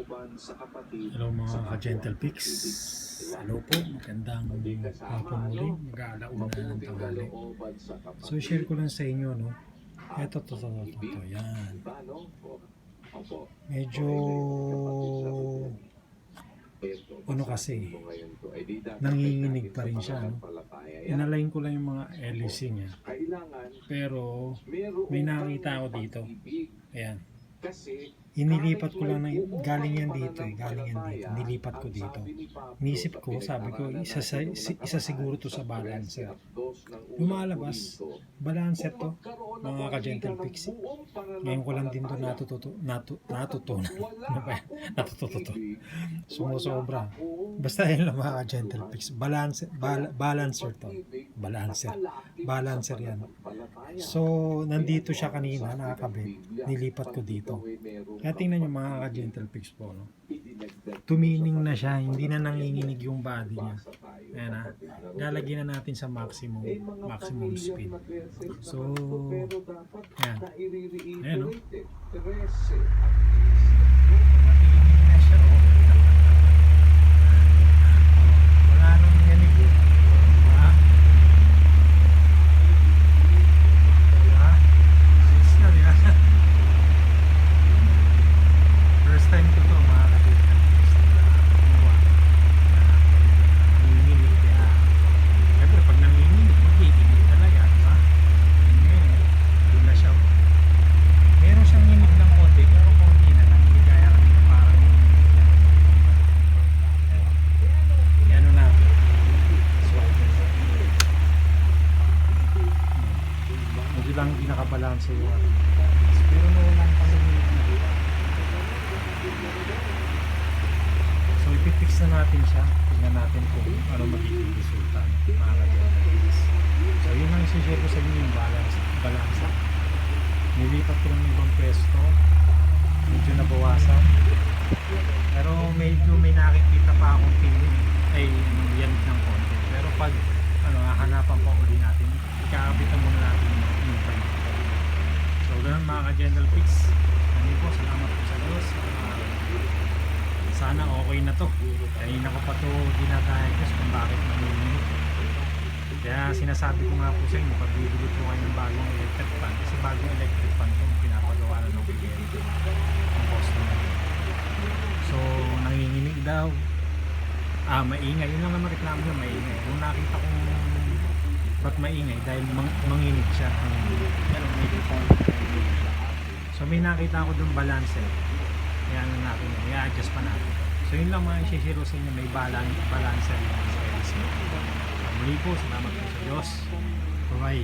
Hello mga ka-gentle pics. Hello po, magandang hapon muli. Mag-aalauna na ng tanghali. So share ko lang sa inyo no. Ito to to to to, to. yan. Medyo ano kasi nanginginig pa rin siya no. Inalain ko lang yung mga LEC niya. Pero may nakita ako dito. Ayan. Inilipat ko lang ng galing yan dito, eh, galing yan dito. Nilipat ko dito. Nisip ko, sabi ko, isa, sa, isa siguro to sa balancer. Lumalabas, balancer to, mga ka-gentle pixie. Ngayon ko lang din to natututo, natu, natutunan. Ano ba yan? Sumusobra. Basta yun lang mga ka-gentle pixie. Balancer, bal, balancer to. Balancer. Balancer yan. So, nandito siya kanina, nakakabit. Nilipat ko dito. Kaya tingnan nyo mga ka-gentle pics po, no? Tumining na siya, hindi na nanginginig yung body niya. Ayan na. Lalagyan na natin sa maximum, maximum speed. So, ayan. Ayan, no? Tumining na siya, oh. Wala nang nginig, eh. Wala. Wala. Sis na, di ba? First time ko to mga kapitid. Nanginginig kaya. Siyempre pag nanginginig, magiginig talaga, di ba? Yun yun eh. Doon na siya. Meron siyang nginig ng konti, pero konti na lang. Hindi kaya kami na parang Yan ano natin. Swipe. Medyo lang hindi nakabalanse yung ano. Pero noon lang na. So ipipix na natin siya. Tingnan natin kung ano magiging resulta mga ka-generators. So yun ang isi-share ko sa inyo yung balance. balance. Nilipat ko yung ibang pwesto. Medyo nabawasan. Pero medyo may nakikita pa akong feeling. Ay, yan ng konti. Pero pag ano, hahanapan pa uli natin, ikakabitan muna natin yung, yung frame. So ganun mga ka-general fix. Ano po, salamat po sa Diyos. Ah, sana okay na to. Kanina ko pa to dinadiagnose kung bakit nanginginig. Kaya sinasabi ko nga po sa inyo, pag bibili po kayo ng bagong electric fan, kasi bagong electric fan to, pinapagawa na ng client ang customer. So, nanginginig daw. Ah, maingay. Yun lang naman reklamo niya, maingay. Kung nakita kong ba't maingay, dahil mang manginig siya. Ang may So, may nakita ko doon balance eh. Kaya ano natin, i-adjust pa natin. So yun lang mga isi-share ko sa inyo, may balance, balance sa LC. Muli po, salamat po sa Diyos. Bye-bye.